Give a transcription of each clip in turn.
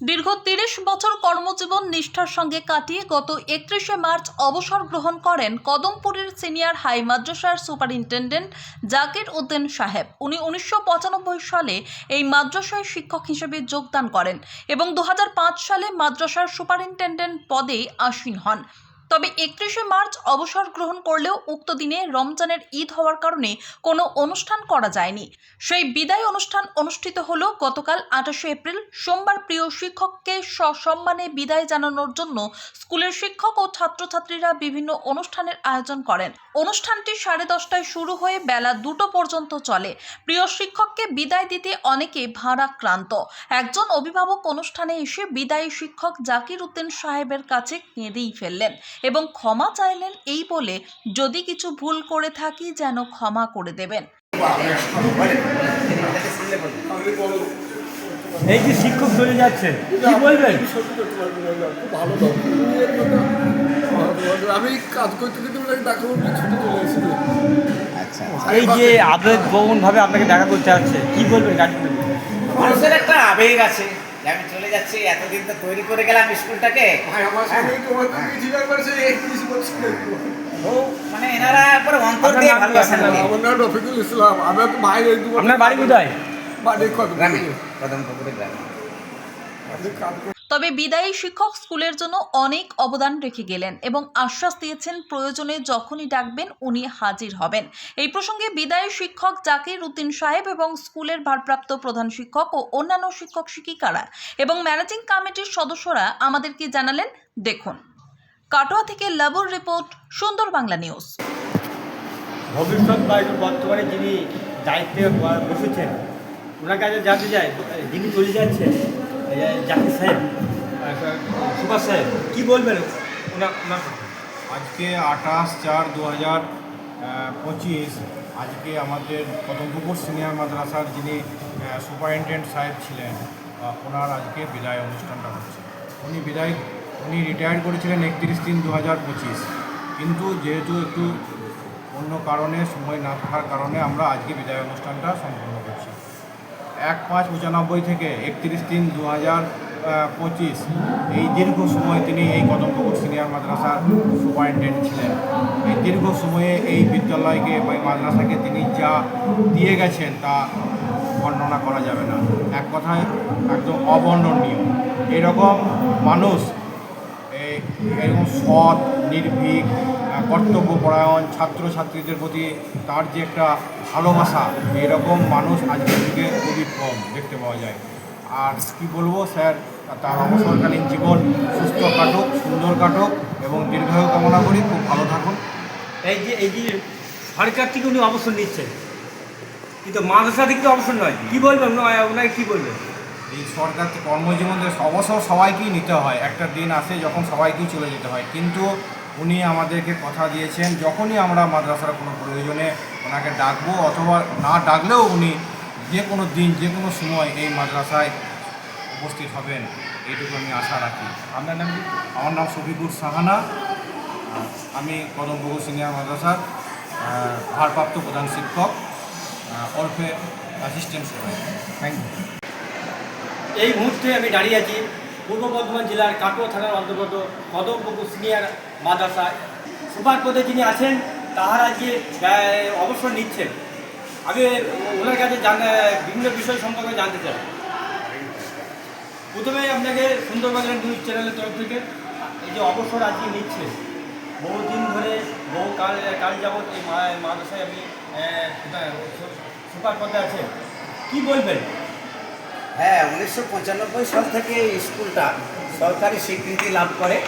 দীর্ঘ তিরিশ বছর কর্মজীবন নিষ্ঠার সঙ্গে কাটিয়ে গত একত্রিশে মার্চ অবসর গ্রহণ করেন কদমপুরের সিনিয়র হাই মাদ্রাসার সুপারিনটেন্ডেন্ট জাকির উদ্দিন সাহেব। উনি উনিশশো পঁচানব্বই সালে এই মাদ্রাসায় শিক্ষক হিসেবে যোগদান করেন এবং দু হাজার পাঁচ সালে মাদ্রাসার সুপারিনটেন্ডেন্ট পদে আসীন হন। তবে একত্রিশে মার্চ অবসর গ্রহণ করলেও উক্ত দিনে রমজানের ঈদ হওয়ার কারণে কোনো অনুষ্ঠান করা যায়নি। সেই বিদায় অনুষ্ঠান অনুষ্ঠিত হল গতকাল আঠাশে এপ্রিল। সোমবার প্রিয় শিক্ষককে সসম্মানে বিদায় জানানোর জন্য স্কুলের শিক্ষক ও ছাত্রছাত্রীরা বিভিন্ন অনুষ্ঠানের আয়োজন করেন। অনুষ্ঠানটি সাড়ে দশটায় শুরু হয়ে বেলা দুটো পর্যন্ত চলে। প্রিয় শিক্ষককে বিদায় দিতে অনেকে ভারাক্রান্ত। একজন অভিভাবক অনুষ্ঠানে এসে বিদায়ী শিক্ষক জাকির উদ্দিন সাহেবের কাছে কেঁদেই ফেললেন। এবং ক্ষমা চাইলেন এই বলে যদি কিছু ভুল করে থাকি যেন ক্ষমা করে দেবেন। এই যে শিক্ষক চলে যাচ্ছে কি বলবেন? আমি কাজ করতে করতে ছুটে চলে এসেছি। আচ্ছা। এই যে আবেগ গৌণ ভাবে আপনাকে দেখা করতে আসছে কি বলবেন গাজীপুরে মানুষের একটা আবেগ আছে। যে আমি চলে যাচ্ছি এতদিন তো তৈরি করে গেলাম স্কুলটাকে। আমার ও মানে এনারা পরে অন্তর দিয়ে? ভালোবাসেন আপনার আমার নাম রফিকুল ইসলাম। আমি তো বাইরে আপনার বাড়ি কোথায়? বাড়ি কত গ্রামে কদমপুকুরে গ্রামে। তবে বিদায়ী শিক্ষক স্কুলের জন্য অনেক অবদান রেখে গেলেন এবং আশ্বাস দিয়েছেন প্রয়োজনে যখনই ডাকবেন উনি হাজির হবেন। এই প্রসঙ্গে বিদায়ী শিক্ষক জাকির উদ্দিন সাহেব এবং স্কুলের ভারপ্রাপ্ত প্রধান শিক্ষক ও অন্যান্য শিক্ষক শিক্ষিকারা এবং ম্যানেজিং কমিটির সদস্যরা আমাদেরকে জানালেন, দেখুন। কাটোয়া থেকে লাবুর রিপোর্ট, সুন্দর বাংলা নিউজ। ভবিষ্যৎ বর্তমানে যিনি দায়িত্বে বসেছেন, ওনার কাছে জানতে চাই, যিনি চলে যাচ্ছেন জাকির সাহেব। সুভাষ সাহেব, কি বলবেন? ওনার? আজকে আঠাশ চার দু হাজার পঁচিশ, আজকে আমাদের কদমপুকুর সিনিয়র মাদ্রাসার যিনি সুপারিনটেন্ডেন্ট সাহেব ছিলেন ওনার আজকে বিদায় অনুষ্ঠানটা হচ্ছে। উনি বিদায়, উনি রিটায়ার করেছিলেন একত্রিশ তিন দু হাজার পঁচিশ। কিন্তু যেহেতু একটু অন্য কারণে, সময় না থাকার কারণে আমরা আজকে বিদায় অনুষ্ঠানটা সম্পন্ন করছি। এক পাঁচ পঁচানব্বই থেকে একত্রিশ তিন দু হাজার পঁচিশ। এই দীর্ঘ সময় তিনি এই কদমপুকুর সিনিয়র মাদ্রাসার সুপারিনটেন্ডেন্ট ছিলেন। এই দীর্ঘ সময়ে এই বিদ্যালয়কে বা মাদ্রাসাকে তিনি যা দিয়ে গেছেন তা বর্ণনা করা যাবে না। এক কথায়, একদম অবর্ণনীয়। এরকম মানুষ এরকম সৎ, নির্ভীক কর্তব্যপরায়ণ ছাত্রছাত্রীদের প্রতি তার যে একটা ভালোবাসা এরকম মানুষ আজকের যুগে খুবই কম দেখতে পাওয়া যায়। আর কি বলব স্যার তার অবসরকালীন জীবন সুস্থ কাটুক সুন্দর কাটুক এবং দীর্ঘায়ু কামনা করি। খুব ভালো থাকুন। এই যে এই যে সরকার থেকে উনি অবসর নিচ্ছেন। কিন্তু মাদ্রাসা থেকে তো অবসর নয়। কী বলবেন? ওনা- ওনাকে কী বলবেন? এই সরকার তো কর্মজীবন অবসর সবাইকেই নিতে হয়। একটা দিন আসে যখন সবাইকেই চলে যেতে হয়। কিন্তু উনি আমাদেরকে কথা দিয়েছেন, যখনই আমরা মাদ্রাসার কোনো প্রয়োজনে ওনাকে ডাকবো অথবা না ডাকলেও উনি যে কোনো দিন, যে কোনো সময় এই মাদ্রাসায় উপস্থিত হবেন, এইটুকু আমি আশা রাখি। আপনার নাম কি? আমার নাম শফিকুর সাহানা। আমি কদমপুকুর সিনিয়র মাদ্রাসার ভারপ্রাপ্ত প্রধান শিক্ষক ওরফে অ্যাসিস্ট্যান্ট থ্যাংক ইউ এই মুহূর্তে আমি দাঁড়িয়ে আছি পূর্ব বর্ধমান জেলার কাটোয়া থানার অন্তর্গত কদমপুকুর সিনিয়র মাদ্রাসায় সুপার পদে যিনি আছেন, তাহার আজকে অবসর নিচ্ছেন। আমি ওনার কাছে বিভিন্ন বিষয় সম্পর্কে জানতে চাই। প্রথমে আপনাকে সুন্দরবনের নিউজ চ্যানেলের তরফ থেকে এই যে অবসর আজকে নিচ্ছে বহুদিন ধরে, বহু কাল কাল যাবৎ এই মাদ্রাসায় আপনি সুপার পদে আছেন। কি বলবেন? হ্যাঁ উনিশশো পঁচানব্বই সাল থেকে স্কুলটা সরকারি স্বীকৃতি লাভ করে।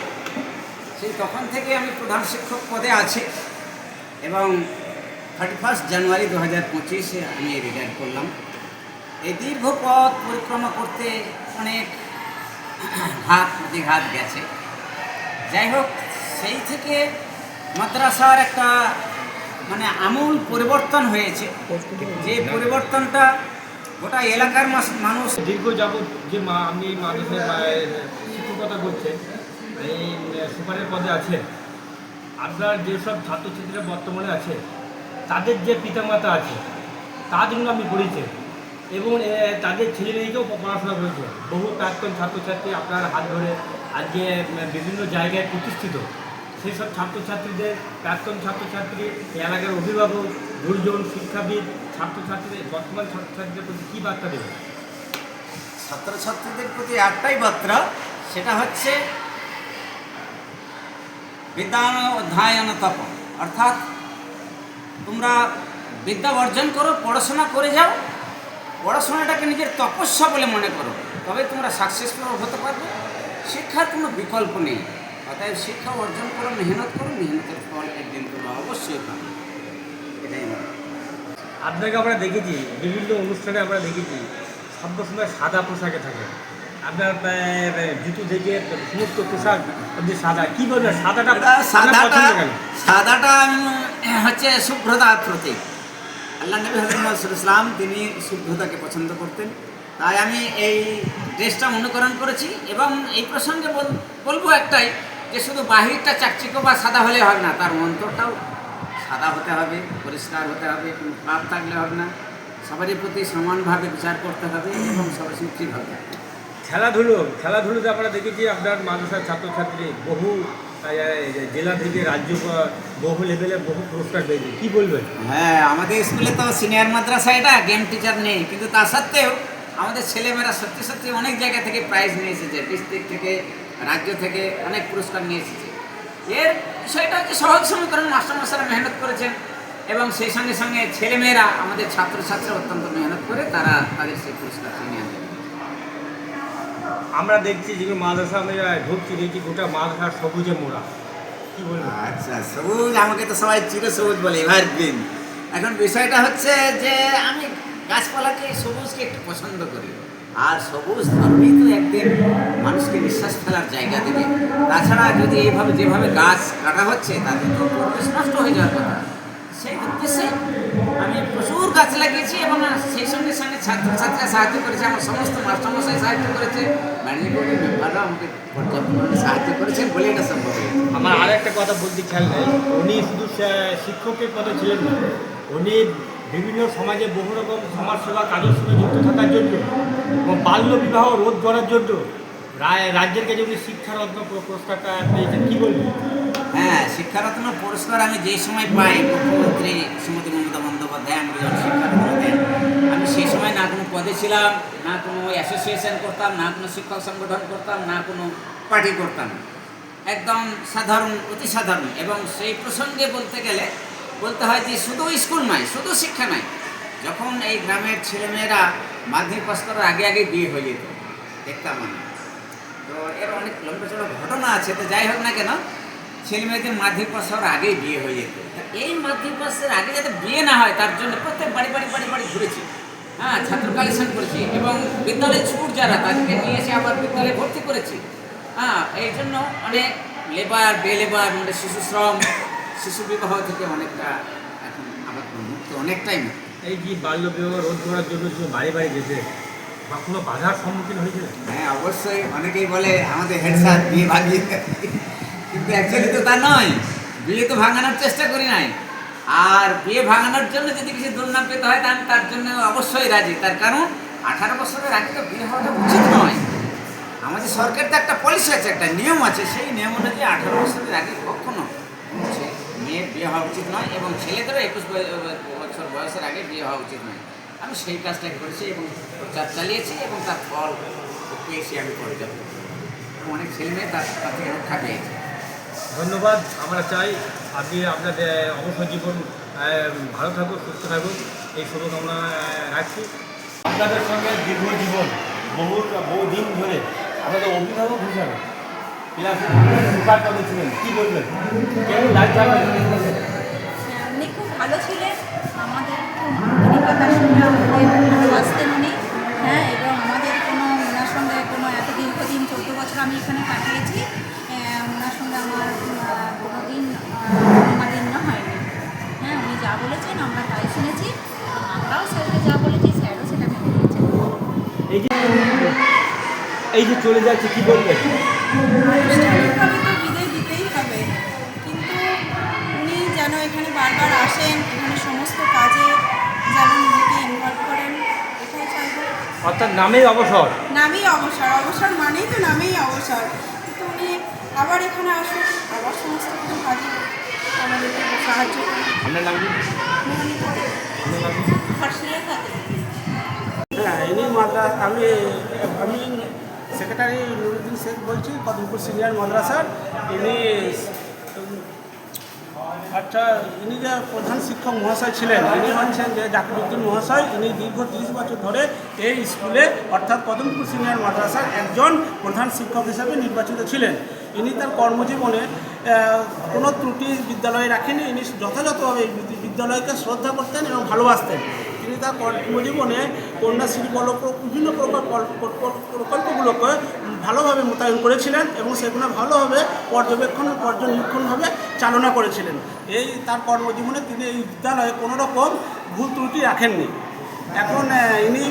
সেই তখন থেকে আমি প্রধান শিক্ষক পদে আছি এবং থার্টি ফার্স্ট জানুয়ারি দু হাজার পঁচিশে আমি রিটায়ার করলাম। এই দীর্ঘ পথ পরিক্রমা করতে অনেক ঘাত প্রতিঘাত গেছে। যাই হোক, সেই থেকে মাদ্রাসার একটা মানে আমূল পরিবর্তন হয়েছে। যে পরিবর্তনটা গোটা এলাকার মানুষ দীর্ঘ যাবৎ যে মা আপনি এই মাদ্রাসায় মা- শিক্ষকতা করছেন এই সুপারের পদে আছেন আপনার যেসব ছাত্রছাত্রীরা বর্তমানে আছে, তাদের যে পিতামাতা আছে, তার জন্য আপনি পড়েছেন এবং তাদের ছেলেমেয়েকেও পড়াশোনা করেছে। বহু প্রাক্তন ছাত্রছাত্রী আপনার হাত ধরে আজকে বিভিন্ন জায়গায় প্রতিষ্ঠিত। সেই সব ছাত্রছাত্রীদের, প্রাক্তন ছাত্রছাত্রী এলাকার অভিভাবক, গুরুজন, শিক্ষাবিদ ছাত্রছাত্রীদের, বর্তমান ছাত্রছাত্রীদের প্রতি কী বার্তা দেবে ছাত্রছাত্রীদের প্রতি একটাই বার্তা, সেটা হচ্ছে বিদ্যান অধ্যায়ন তপ অর্থাৎ তোমরা বিদ্যা অর্জন করো, পড়াশোনা করে যাও, পড়াশোনাটাকে নিজের তপস্যা বলে মনে করো, তবে তোমরা সাকসেসফুল হতে পারবে। শিক্ষার কোনো বিকল্প নেই। অতএব শিক্ষা অর্জন করো, মেহনত করো, মেহনতের ফল একদিন তোমরা অবশ্যই পাবে। আপনাকে আমরা দেখেছি বিভিন্ন অনুষ্ঠানে আমরা দেখেছি সবসময় সাদা পোশাকে থাকে। আপনার জুতো থেকে সমস্ত পোশাক আপনি সাদা। কি বলবেন সাদাটা সাদাটা সাদাটা হচ্ছে শুভ্রতার প্রতীক। আল্লাহ নবী হজরত ইসলাম তিনি শুভ্রতাকে পছন্দ করতেন। তাই আমি এই ড্রেসটা অনুকরণ করেছি এবং এই প্রসঙ্গে বল- বলব একটাই যে শুধু বাহিরটা চাকচিক্য বা সাদা হলে হয় না তার অন্তরটাও সাদা হতে হবে পরিষ্কার হতে হবে কোনো পাপ থাকলে হবে না। সবারই প্রতি সমানভাবে বিচার করতে হবে এবং সবার সুখী হবে। খেলাধুলো খেলাধুলোতে আমরা দেখেছি আপনার মাদ্রাসার ছাত্রছাত্রী বহু জেলা থেকে রাজ্য বহু লেভেলে বহু পুরস্কার পেয়েছে। কী বলবেন? হ্যাঁ আমাদের স্কুলে তো সিনিয়র মাদ্রাসা এটা গেম টিচার নেই। কিন্তু তা সত্ত্বেও আমাদের ছেলেমেয়েরা সত্যি সত্যি অনেক জায়গা থেকে প্রাইজ নিয়ে এসেছে ডিস্ট্রিক্ট থেকে রাজ্য থেকে অনেক পুরস্কার নিয়ে এসেছে। এর বিষয়টা হচ্ছে সহজ সমীকরণ মাস্টারমশাইরা মেহনত করেছেন এবং সেই সঙ্গে সঙ্গে ছেলেমেয়েরা আমাদের ছাত্রছাত্রী অত্যন্ত মেহনত করে তারা তাদের সেই পুরস্কার আনবে আমরা দেখছি যে মাদ্রাসা আমরা ঢুকছি দেখছি গোটা মাদ্রাসা সবুজে মোড়া। কী আচ্ছা সবুজ আমাকে তো সবাই চির সবুজ বলে এভার এভারগ্রিন এখন বিষয়টা হচ্ছে যে আমি গাছপালাকে সবুজকে একটু পছন্দ করি। আর সবুজ ধর্মই তো একদিন মানুষকে নিঃশ্বাস ফেলার জায়গা দেবে। তাছাড়া যদি এইভাবে যেভাবে গাছ কাটা হচ্ছে, তাতে তো পরিবেশ নষ্ট হয়ে যাওয়ার কথা। সেই উদ্দেশ্যে আমি প্রচুর গাছ লাগিয়েছি এবং সেই সঙ্গে সঙ্গে ছাত্রছাত্রীরা সাহায্য করেছে, আমার সমস্ত মাস্টারমশাই সাহায্য করেছে মেম্বাররাও আমাকে সাহায্য করেছেন বলে এটা সম্ভব আমার আর একটা কথা বলতে খেয়াল নেই। উনি শুধু শিক্ষকের কথা ছিলেন না, উনি বিভিন্ন সমাজে বহু রকম সমাজসেবা কাজের সঙ্গে যুক্ত থাকার জন্য এবং বাল্য বিবাহ রোধ করার জন্য রাজ্যের কাছে উনি শিক্ষারত্ন পুরস্কারটা পেয়েছেন। কী বলবেন? হ্যাঁ শিক্ষারত্ন পুরস্কার আমি যেই সময় পাই, মুখ্যমন্ত্রী শ্রীমতী মমতা বন্দ্যোপাধ্যায় আমাকে যখন দেন, আমি সেই সময় না কোনো পদে ছিলাম, না কোনো অ্যাসোসিয়েশন করতাম, না কোনো শিক্ষক সংগঠন করতাম, না কোনো পার্টি করতাম। একদম সাধারণ, অতি সাধারণ। এবং সেই প্রসঙ্গে বলতে গেলে বলতে হয় যে শুধু স্কুল নয়, শুধু শিক্ষা নয়, যখন এই গ্রামের ছেলেমেয়েরা মাধ্যমিক পাস করার আগে আগে বিয়ে হয়ে যেত, দেখতাম আমি। তো এর অনেক লম্বা চড়া ঘটনা আছে, তো যাই হোক না কেন, ছেলেমেয়েদের মাধ্যমিক পাস হওয়ার আগেই বিয়ে হয়ে যেত। এই মাধ্যমিক পাসের আগে যাতে বিয়ে না হয়, তার জন্য প্রত্যেক বাড়ি বাড়ি বাড়ি বাড়ি ঘুরেছি। হ্যাঁ ছাত্র কালেকশন করেছি এবং বিদ্যালয়ে ছুট যারা, তাদেরকে নিয়ে এসে আবার বিদ্যালয়ে ভর্তি করেছি। হ্যাঁ এই জন্য অনেক লেবার বে লেবার মানে শিশু শ্রম শিশু বিবাহ থেকে অনেকটা এখন আবার মুক্ত অনেকটাই মুক্ত। এই যে বাল্য বিবাহ রোধ করার জন্য যে বাড়ি বাড়ি যেতে বা কোনো বাধার সম্মুখীন হয়েছিলেন হ্যাঁ অবশ্যই অনেকেই বলে আমাদের হেড স্যার বিয়ে ভাঙিয়ে। কিন্তু অ্যাকচুয়ালি তো তা নয়। বিয়ে তো ভাঙানোর চেষ্টা করি নাই। আর বিয়ে ভাঙানোর জন্য যদি কিছু দুর্নাম পেতে হয় তা আমি তার জন্য অবশ্যই রাজি। তার কারণ আঠারো বছরের আগে তো বিয়ে হওয়াটা উচিত নয়। আমাদের সরকার তো একটা পলিসি আছে একটা নিয়ম আছে। সেই নিয়ম অনুযায়ী আঠারো বছরের আগে কখনো মেয়ের বিয়ে হওয়া উচিত নয় এবং ছেলেদেরও একুশ বছর বয়সের আগে বিয়ে হওয়া উচিত নয়। আমি সেই কাজটা করেছি এবং প্রচার চালিয়েছি এবং তার ফল পেয়েছি আমি পর্যাপ্ত। এবং অনেক ছেলে মেয়ে তার তার থেকে রক্ষা পেয়েছে। ধন্যবাদ। আমরা চাই আপনি আপনাদের অবসর জীবন ভালো থাকুক সুস্থ থাকুক। এই শুভকামনা রাখছি। আপনাদের সঙ্গে দীর্ঘ জীবন বহু বহু দিন ধরে আপনাদের অভিভাবক হিসাবে ক্লাস সুপার পদে ছিলেন কী বলবেন? কেমন লাগছে হ্যাঁ, উনি খুব ভালো ছিলেন আমাদের খুব ভালোবাসতেন উনি। হ্যাঁ এবং আমাদের কোনো ওনার সঙ্গে কোনো এত দীর্ঘদিন চোদ্দ বছর আমি এখানে কাটিয়েছি। ওনার সঙ্গে আমার কোনো দিন হয়নি। হ্যাঁ উনি যা বলেছেন আমরা তাই শুনেছি। আমরাও স্যারকে যা বলেছি স্যারও সেটা মেনে নিয়েছেন। এই যে চলে যাচ্ছে কী বলবেন? আনুষ্ঠানিকভাবে তো বিদায় দিতেই হবে। কিন্তু উনি যেন এখানে বারবার আসেন এখানে সমস্ত কাজে যেন নিজেকে ইনভলভ করেন এটাই অর্থাৎ নামেই অবসর। নামেই অবসর। অবসর মানেই তো নামেই অবসর। কিন্তু উনি আবার এখানে আসুন আবার সমস্ত কিছু কাজে আমাদেরকে সাহায্য করুন। আপনার নাম কি? আপনার নাম খাতে হ্যাঁ আমি আমি সেক্রেটারি নুরুদ্দিন শেখ বলছি, কদমপুর সিনিয়র মাদ্রাসার। ইনি আচ্ছা ইনি যে প্রধান শিক্ষক মহাশয় ছিলেন, ইনি হচ্ছেন যে জাকিরুদ্দিন মহাশয়, ইনি দীর্ঘ তিরিশ বছর ধরে এই স্কুলে, অর্থাৎ কদমপুর সিনিয়র মাদ্রাসার একজন প্রধান শিক্ষক হিসেবে নির্বাচিত ছিলেন। ইনি তার কর্মজীবনে কোনো ত্রুটি বিদ্যালয়ে রাখেনি ইনি যথাযথভাবে বিদ্যালয়কে শ্রদ্ধা করতেন এবং ভালোবাসতেন। তার কর্মজীবনে কন্যাশ্রী প্রকল্প বিভিন্ন প্রকল্প প্রকল্পগুলোকে ভালোভাবে মোতায়েন করেছিলেন এবং সেগুলো ভালোভাবে পর্যবেক্ষণ পর্যবেক্ষণভাবে চালনা করেছিলেন। এই তার কর্মজীবনে তিনি এই বিদ্যালয়ে কোনো রকম ভুল ত্রুটি রাখেননি। এখন ইনি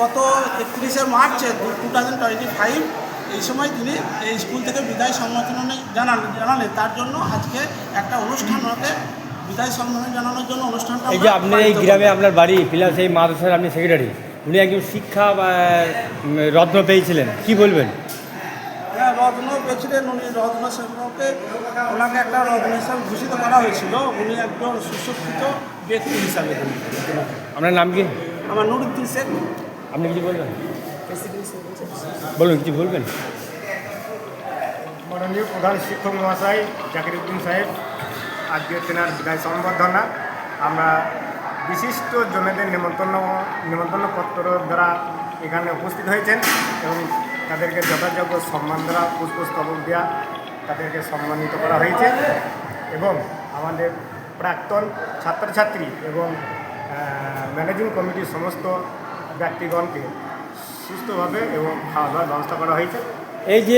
গত একত্রিশে March two thousand twenty five এই সময় তিনি এই স্কুল থেকে বিদায় জানান জানালেন তার জন্য আজকে একটা অনুষ্ঠান ওকে বিদায় সম্বোধনা জানানোর জন্য অনুষ্ঠানটা এই যে আপনার এই গ্রামে আপনার বাড়ি প্লাস এই মাদ্রাসার আপনি সেক্রেটারি উনি একজন শিক্ষা রত্ন পেয়েছিলেন কি বলবেন? হ্যাঁ রত্ন পেয়েছিলেন উনি রত্ন সেবকে ওনাকে একটা রত্ন হিসাবে ভূষিত করা হয়েছিল। উনি একজন সুশিক্ষিত ব্যক্তি হিসাবে আপনার নাম কি? আমার নুরুদ্দিন শেখ। আপনি কিছু বলবেন? বলুন কিছু বলবেন? মাননীয় প্রধান শিক্ষক মহাশয় জাকিরউদ্দিন সাহেব আজকে তেনার বিদায় সম্বর্ধনা। আমরা বিশিষ্ট জনেদের নিমন্ত্রণ নিমন্ত্রণ পত্র দ্বারা এখানে উপস্থিত হয়েছেন এবং তাদেরকে যথাযোগ্য সম্মান দ্বারা পুষ্পস্তবক দেওয়া তাদেরকে সম্মানিত করা হয়েছে এবং আমাদের প্রাক্তন ছাত্রছাত্রী এবং ম্যানেজিং কমিটির সমস্ত ব্যক্তিগণকে সুস্থভাবে এবং খাওয়া দাওয়ার ব্যবস্থা করা হয়েছে। এই যে